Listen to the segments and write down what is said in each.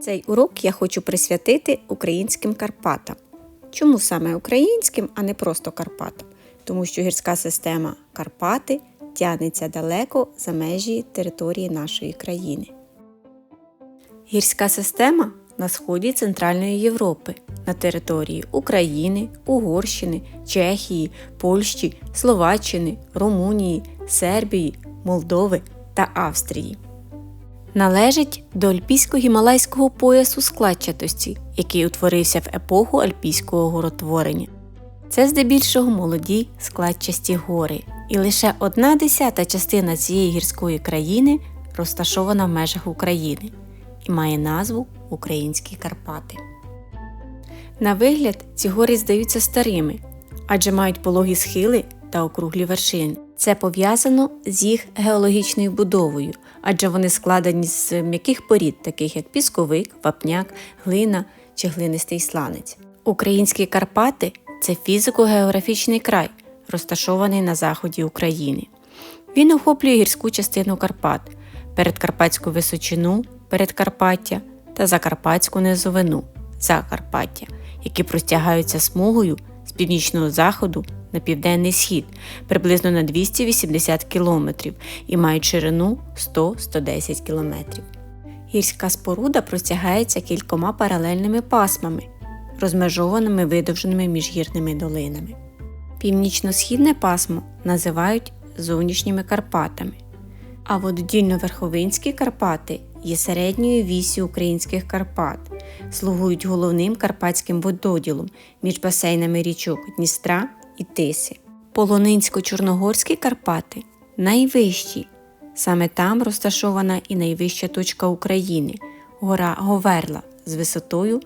Цей урок я хочу присвятити українським Карпатам. Чому саме українським, а не просто Карпатам? Тому що гірська система Карпати тягнеться далеко за межі території нашої країни. Гірська система на сході Центральної Європи на території України, Угорщини, Чехії, Польщі, Словаччини, Румунії, Сербії, Молдови та Австрії. Належить до альпійсько-гімалайського поясу складчатості, який утворився в епоху альпійського горотворення. Це здебільшого молоді складчасті гори, і лише одна десята частина цієї гірської країни розташована в межах України і має назву Українські Карпати. На вигляд ці гори здаються старими, адже мають пологі схили та округлі вершини. Це пов'язано з їх геологічною будовою, адже вони складені з м'яких порід, таких як пісковик, вапняк, глина чи глинистий сланець. Українські Карпати це фізико-географічний край, розташований на заході України. Він охоплює гірську частину Карпат, передкарпатську височину, передкарпаття та закарпатську низовину Закарпаття, які простягаються смугою з північного заходу на південний схід приблизно на 280 км і мають ширину 100-110 км. Гірська споруда простягається кількома паралельними пасмами, розмежованими видовженими міжгірними долинами. Північно-східне пасмо називають зовнішніми Карпатами, а вододільно-верховинські Карпати є середньою вісі українських Карпат, слугують головним карпатським вододілом між басейнами річок Дністра і Тиси. Полонинсько-Чорногорські Карпати найвищі. Саме там розташована і найвища точка України гора Говерла з висотою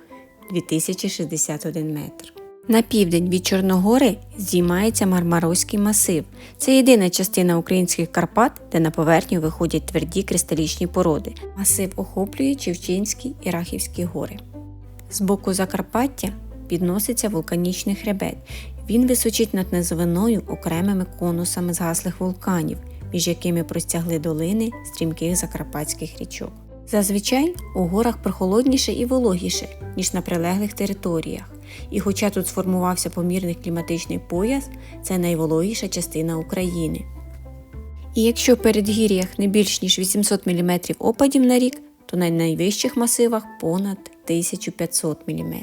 2061 метр. На південь від Чорногори здіймається Мармаровський масив. Це єдина частина українських Карпат, де на поверхню виходять тверді кристалічні породи. Масив охоплює Чевчинські і Рахівські гори. З боку Закарпаття підноситься вулканічний хребет. Він височить над низовиною окремими конусами згаслих вулканів, між якими простягли долини стрімких закарпатських річок. Зазвичай у горах прохолодніше і вологіше, ніж на прилеглих територіях. І хоча тут сформувався помірний кліматичний пояс, це найвологіша частина України. І якщо в передгір'ях не більш ніж 800 мм опадів на рік, то на найвищих масивах понад 1500 мм.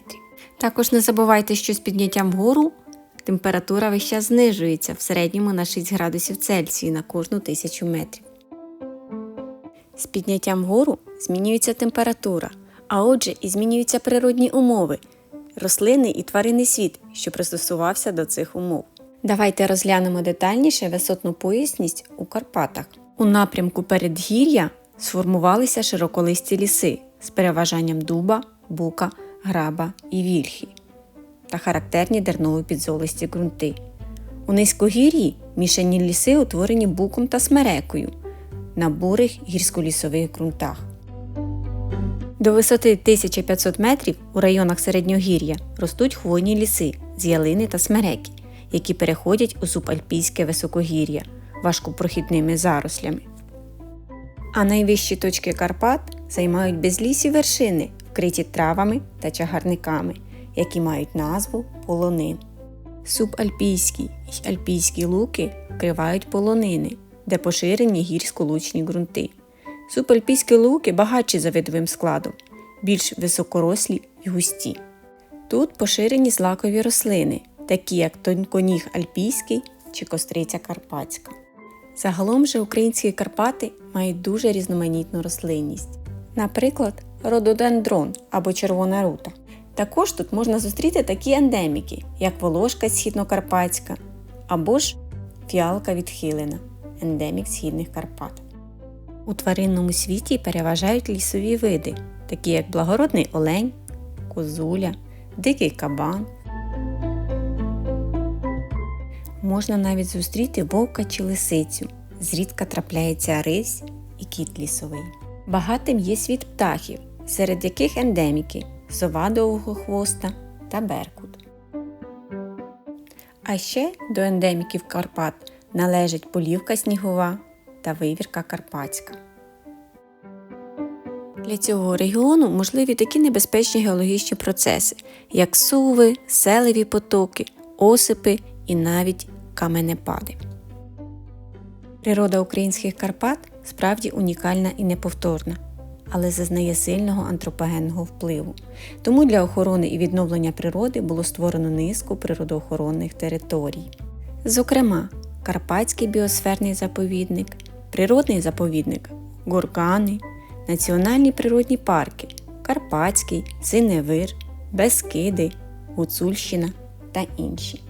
Також не забувайте, що з підняттям вгору температура час знижується в середньому на 6 градусів Цельсію на кожну тисячу метрів. З підняттям вгору змінюється температура, а отже і змінюються природні умови, рослинний і тваринний світ, що пристосувався до цих умов. Давайте розглянемо детальніше висотну поясність у Карпатах. У напрямку передгір'я сформувалися широколисті ліси з переважанням дуба, бука, граба і вільхи та характерні дерново-підзолисті ґрунти. У низькогір'ї мішані ліси утворені буком та смерекою на бурих гірськолісових ґрунтах. До висоти 1500 метрів у районах середньогір'я ростуть хвойні ліси з ялини та смереки, які переходять у субальпійське високогір'я важкопрохідними зарослями. А найвищі точки Карпат займають безлісі вершини, вкриті травами та чагарниками, які мають назву полонин. Субальпійські й альпійські луки вкривають полонини, де поширені гірсько-лучні ґрунти. Субальпійські луки багатші за видовим складом, більш високорослі й густі. Тут поширені злакові рослини, такі як тонконіг альпійський чи костриця карпатська. Загалом же українські Карпати мають дуже різноманітну рослинність, наприклад, рододендрон або червона рута. Також тут можна зустріти такі ендеміки, як волошка східнокарпатська або ж фіалка відхилена ендемік східних Карпат. У тваринному світі переважають лісові види, такі як благородний олень, козуля, дикий кабан. Можна навіть зустріти вовка чи лисицю. Зрідка трапляється рись і кіт лісовий. Багатим є світ птахів, серед яких ендеміки сова довгого хвоста та беркут. А ще до ендеміків Карпат належить полівка снігова та вивірка карпатська. Для цього регіону можливі такі небезпечні геологічні процеси, як суви, селеві потоки, осипи і навіть каменепади. Природа українських Карпат справді унікальна і неповторна, але зазнає сильного антропогенного впливу. Тому для охорони і відновлення природи було створено низку природоохоронних територій. Зокрема, Карпатський біосферний заповідник, природний заповідник Горгани, національні природні парки Карпатський, Синевир, Бескиди, Гуцульщина та інші.